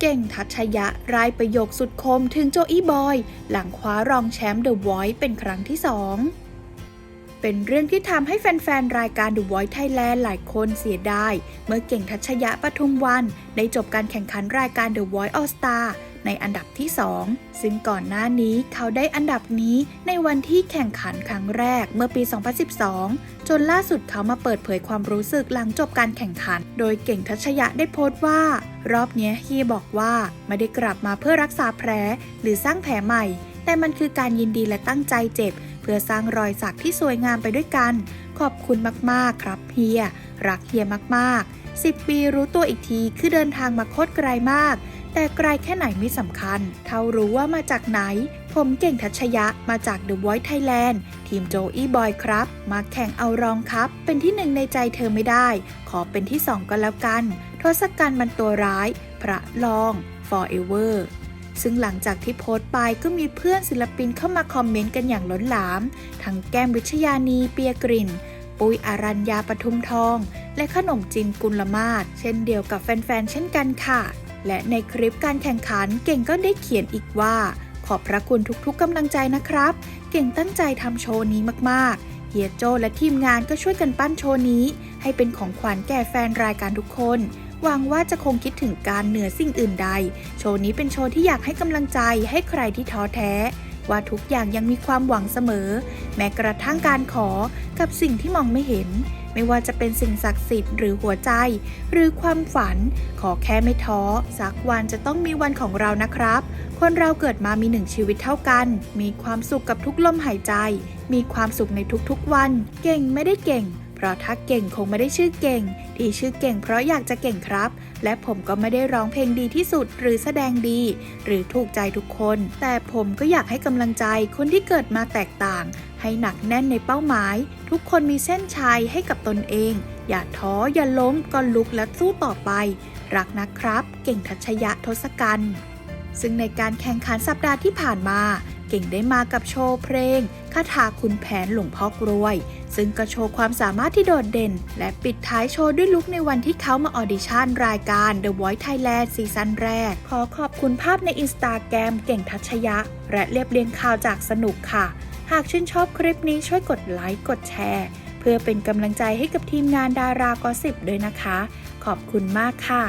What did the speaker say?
เก่งทัชยะรายประโยคสุดคมถึงโจอี้บอย หลังคว้ารองแชมป์เดอะวอยเป็นครั้งที่สอง เป็นเรื่องที่ทำให้แฟนๆ รายการ The Voice Thailand หลายคนเสียดาย เมื่อเก่งทัชยะปทุมวัน ได้จบการแข่งขันรายการ The Voice All Star ในอันดับที่ 2 ซึ่งก่อนหน้านี้เขาได้อันดับนี้ในวันที่แข่งขันครั้งแรกเมื่อปี 2012 จนล่าสุดเขามาเปิดเผยความรู้สึกหลังจบการแข่งขัน โดยเก่งทัชยะได้โพสต์ว่า รอบนี้ฮีบอกว่าไม่ได้กลับมาเพื่อรักษาแผลหรือสร้างแผลใหม่ แต่มันคือการยินดีและตั้งใจเจ็บ พื่อสร้างรอยสักที่สวยงามไปด้วยกัน ขอบคุณมากๆครับเฮีย รักเฮียมากๆ10 ปีรู้ตัวอีกทีคือเดินทางมาโคตรไกลมาก แต่ไกลแค่ไหนไม่สำคัญ เท่ารู้ว่ามาจากไหน ผมเก่งทัชยะมาจาก The Voice Thailand ทีมโจอี้บอยครับ มาแข่งเอารองครับ เป็นที่หนึ่งในใจเธอไม่ได้ ขอเป็นที่สองก็แล้วกัน ทศกัณฐ์มันตัวร้าย พระรอง forever ซึ่งหลังจากที่โพสต์ไปก็มีเพื่อนศิลปินเข้ามาคอมเมนต์กันอย่างล้นหลาม ทั้งแก้มวิชยานีเปียกลิ่น ปุยอารัญญาปทุมทอง และขนมจีนกุลมาศเช่นเดียวกับแฟนๆ เช่นกันค่ะ และในคลิปการแข่งขันเก่งก็ได้เขียนอีกว่า ขอบพระคุณทุกๆกำลังใจนะครับ เก่งตั้งใจทำโชว์นี้มากๆเฮียโจและทีมงานก็ช่วยกันปั้นโชว์นี้ ให้เป็นของขวัญแก่แฟนรายการทุกคน หวังว่าจะคงคิดถึงการเหนือสิ่งอื่นใด โชว์นี้เป็นโชว์ที่อยากให้กำลังใจให้ใครที่ท้อแท้ ว่าทุกอย่างยังมีความหวังเสมอ แม้กระทั่งการขอกับสิ่งที่มองไม่เห็น ไม่ว่าจะเป็นสิ่งศักดิ์สิทธิ์หรือหัวใจ หรือความฝัน ขอแค่ไม่ท้อ สักวันจะต้องมีวันของเรานะครับ คนเราเกิดมามีหนึ่งชีวิตเท่ากัน มีความสุขกับทุกลมหายใจ มีความสุขในทุกๆวัน เก่งไม่ได้เก่ง เพราะถ้าเก่งคงไม่ได้ชื่อเก่ง ที่ชื่อเก่งเพราะอยากจะเก่งครับ และผมก็ไม่ได้ร้องเพลงดีที่สุดหรือแสดงดี หรือถูกใจทุกคน แต่ผมก็อยากให้กำลังใจคนที่เกิดมาแตกต่าง ให้หนักแน่นในเป้าหมาย ทุกคนมีเส้นชัยให้กับตนเอง อย่าท้ออย่าล้มก็ลุกและสู้ต่อไป รักนะครับ เก่งทัชยะทศกัณฐ์ซึ่งในการแข่งขันสัปดาห์ที่ผ่านมา เก่งได้มากับโชว์เพลงคาถาคุณแผนหลวงพ่อกรวย ซึ่งก็โชว์ความสามารถที่โดดเด่น และปิดท้ายโชว์ด้วยลุคในวันที่เขามาออดิชั่นรายการ The Voice Thailand ซีซั่นแรก ขอขอบคุณภาพในอินสตาแกรมเก่งทัชยะ และเรียบเรียงข่าวจากสนุกค่ะ หากชื่นชอบคลิปนี้ช่วยกดไลค์กดแชร์ เพื่อเป็นกำลังใจให้กับทีมงานดารากอสิบด้วยนะคะ ขอบคุณมากค่ะ